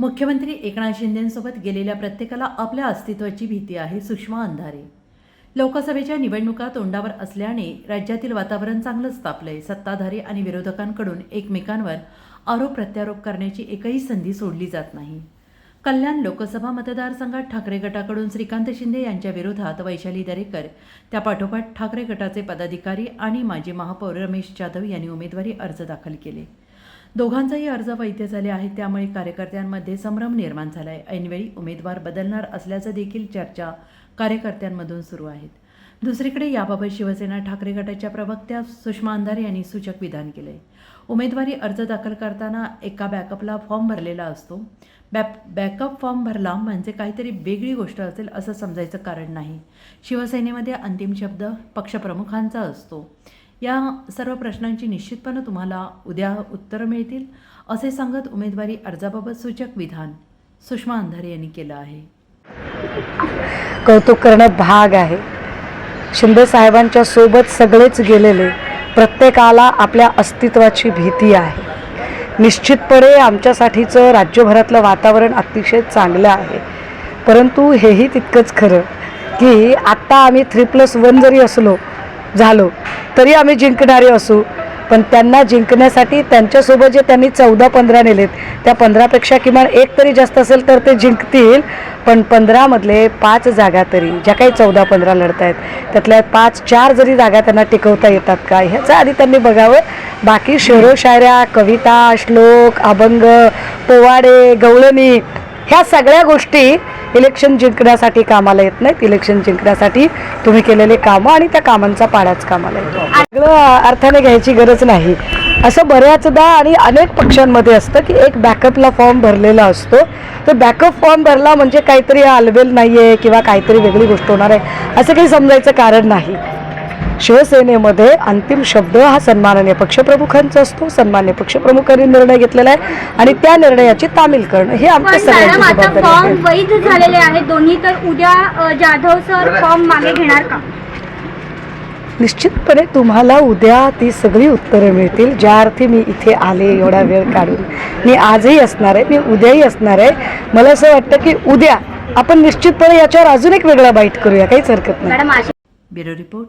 मुख्यमंत्री एकनाथ शिंदेंसोबत गेलेल्या प्रत्येकाला आपल्या अस्तित्वाची भीती आहे सुषमा अंधारे. लोकसभेच्या निवडणुका तोंडावर असल्याने राज्यातील वातावरण चांगलंच तापलंय. सत्ताधारी आणि विरोधकांकडून एकमेकांवर आरोप प्रत्यारोप करण्याची एकही संधी सोडली जात नाही. कल्याण लोकसभा मतदारसंघात ठाकरे गटाकडून श्रीकांत शिंदे यांच्या विरोधात वैशाली दरेकर त्यापाठोपाठ ठाकरे गटाचे पदाधिकारी आणि माजी महापौर रमेश जाधव यांनी उमेदवारी अर्ज दाखल केले. दोघांचाही अर्ज वैध झाले आहेत. त्यामुळे कार्यकर्त्यांमध्ये संभ्रम निर्माण झाला आहे ऐनवेळी उमेदवार बदलणार असल्याचं देखील चर्चा कार्यकर्त्यांमधून सुरू आहेत. दुसरीकडे याबाबत शिवसेना ठाकरे गटाच्या प्रवक्त्या सुषमा अंधारे यांनी सूचक विधान केले उमेदवारी अर्ज दाखल करताना एका बॅकअपला फॉर्म भरलेला असतो. बॅप बॅकअप फॉर्म भरला म्हणजे काहीतरी वेगळी गोष्ट असेल असं समजायचं कारण नाही. शिवसेनेमध्ये अंतिम शब्द पक्षप्रमुखांचा असतो. या सर्व प्रश्नांची निश्चितपणे तुम्हाला उद्या उत्तरं मिळतील असे सांगत उमेदवारी अर्जाबाबत सूचक विधान सुषमा अंधारे यांनी केलं आहे. कौतुक करणं भाग आहे. शिंदे साहेबांच्या सोबत सगळेच गेलेले प्रत्येकाला आपल्या अस्तित्वाची भीती आहे. निश्चितपणे आमच्यासाठीचं राज्यभरातलं वातावरण अतिशय चांगलं आहे. परंतु हेही तितकंच खरं की आत्ता आम्ही थ्री प्लस वन जरी असलो झालो तरी आम्ही जिंकणारे असू पण त्यांना जिंकण्यासाठी त्यांच्यासोबत जे त्यांनी चौदा पंधरा नेलेत त्या पंधरापेक्षा किमान एक तरी जास्त असेल तर ते जिंकतील. पण पंधरामधले पाच जागा तरी ज्या काही चौदा पंधरा लढत आहेत त्यातल्या पाच चार जरी जागा त्यांना टिकवता येतात का ह्याचं आधी त्यांनी बघावं. बाकी शेरो शायऱ्या कविता श्लोक अभंग पोवाडे गवळणी ह्या सगळ्या गोष्टी इलेक्शन जिंकण्यासाठी कामाला येत नाहीत. इलेक्शन जिंकण्यासाठी तुम्ही केलेले कामं आणि त्या कामांचा पाडाच कामाला येतो. सगळं अर्थाने घ्यायची गरज नाही. असं बऱ्याचदा आणि अनेक पक्षांमध्ये असतं की एक बॅकअपला फॉर्म भरलेला असतो. तर बॅकअप फॉर्म भरला म्हणजे काहीतरी आलबेल नाही आहे किंवा काहीतरी वेगळी गोष्ट होणार आहे. असं काही समजायचं कारण नाही. शिवसेनेमध्ये अंतिम शब्द हा सन्माननीय पक्षप्रमुखांचा असतो. सन्मान्य पक्षप्रमुखांनी निर्णय घेतलेला आहे आणि त्या निर्णयाची तामील करणं हे आमच्या सगळ्यांची जबाबदारी फॉर्म आहे. वैध झालेले आहेत. दोन्ही तर उद्या अ, जाधव सर फॉर्म मागे घेणार का? निश्चितपणे तुम्हाला उद्या ती सगळी उत्तरं मिळतील. ज्या अर्थी मी इथे आले एवढा वेळ काढून. मी आजही असणार आहे. मी उद्याही असणार आहे. मला असं वाटतं की उद्या आपण निश्चितपणे याच्यावर अजून एक वेगळा बाईट करूया. काहीच हरकत नाही. Madam Asha bureau report.